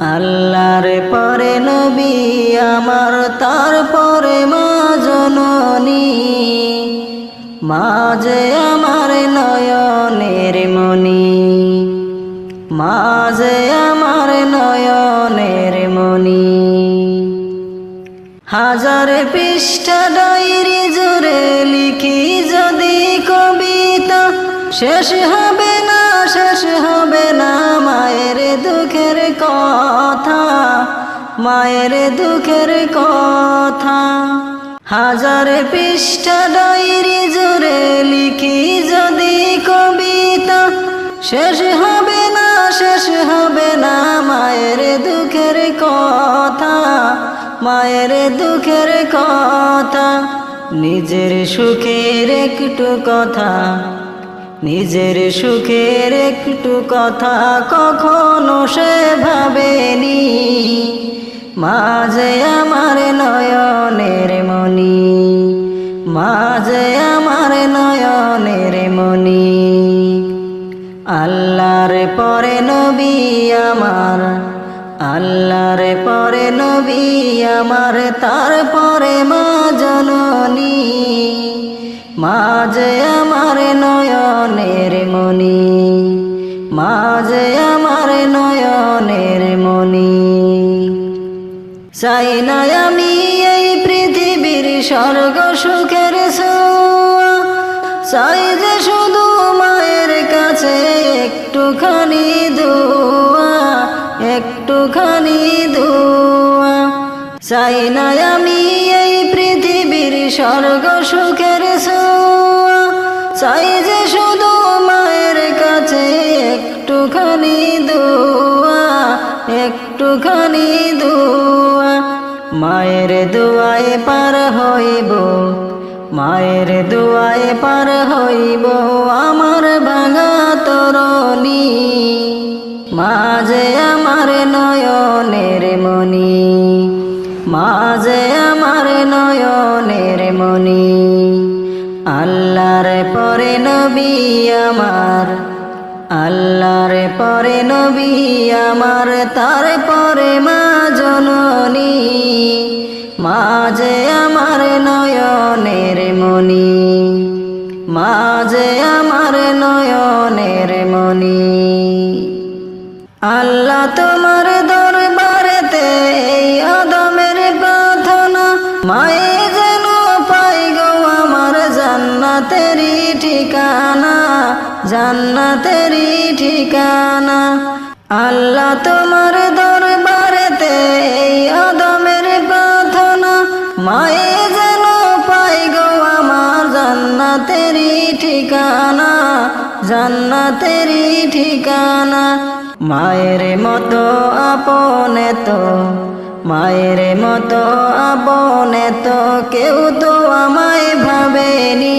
আল্লাহর পরে নবী, আমার তারপরে মা জননী। মাঝে আমার নয়নের মনি মাঝে আমার নয়নের মনি হাজার পৃষ্ঠা ডায়েরি জুড়ে লিখি যদি কবিতা, শেষ হবে না, শেষ হবে না মায়ের দুঃখের কথা, মায়ের দুঃখের কথা। হাজার পৃষ্ঠা ডায়েরি জুড়ে লিখি যদি কবিতা, শেষ হবে না, শেষ হবে না মায়ের দুঃখের কথা, মায়ের দুঃখের কথা। নিজের সুখের একটু কথা। নিজের সুখের একটু কথা কখনো সে ভাবেনি। মাঝে আমার নয়নের মনি মাঝে আমার নয়নের মনি আল্লাহর পরে নবী আমার, আল্লাহর পরে নবী আমার, তারপরে মা জননী। মাঝে আমার নয়নের মনি মাঝে আমার নয়নের মনি চাই না আমি এই পৃথিবীর স্বর্গ সুখের চাই যে শুধু মায়ের কাছে একটুখানি দোয়া একটুখানি দোয়া। চাই না আমি স্বর্গ সুখের। চাই যে শুধু মায়ের কাছে একটুখানি দোয়া একটুখানি দোয়া মায়ের দোয়ায় পার হইব, মায়ের দোয়ায় পার হইব আমার ভাঙা তরণী মাঝে আমার নয়নের মনি মাঝে আমার নয়নের মনি। আল্লাহর পরে নবী আমার, আল্লাহর পরে নবী আমার তারপরে মা জননী। মাঝে আমার নয়নের মনি মাঝে আমার নয়নের মনি আল্লাহ তোমার জান্নাতেরই ঠিকানা। আল্লাহ তোমার দরবারেতে এই আদমের প্রার্থনা। মায়ে যেন পাই গো আমার জান্নাতেরই ঠিকানা জান্নাতেরই ঠিকানা। মায়ের মতো আপনে তো মায়ের মতো আপনে তো কেউ তো আমায় ভাবেনি।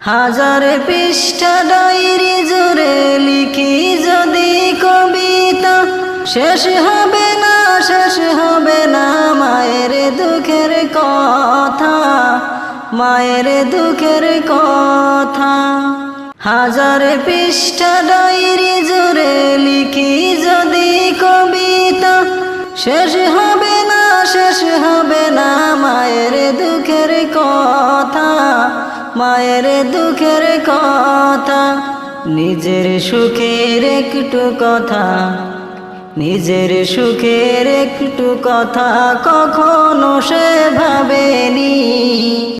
হাজার পৃষ্ঠা ডায়েরি জুড়ে লিখি যদি কবিতা। শেষ হবে না, শেষ হবে না, মায়ের দুঃখের কথা, মায়ের দুঃখের কথা। হাজার পৃষ্ঠা ডায়েরি জুড়ে লিখি যদি কবিতা। শেষ হবে না, শেষ হবে না, মায়ের দুঃখের কথা। মায়ের দুঃখের কথা নিজের সুখের একটু কথা নিজের সুখের একটু কথা কখনো সে ভাবেনি।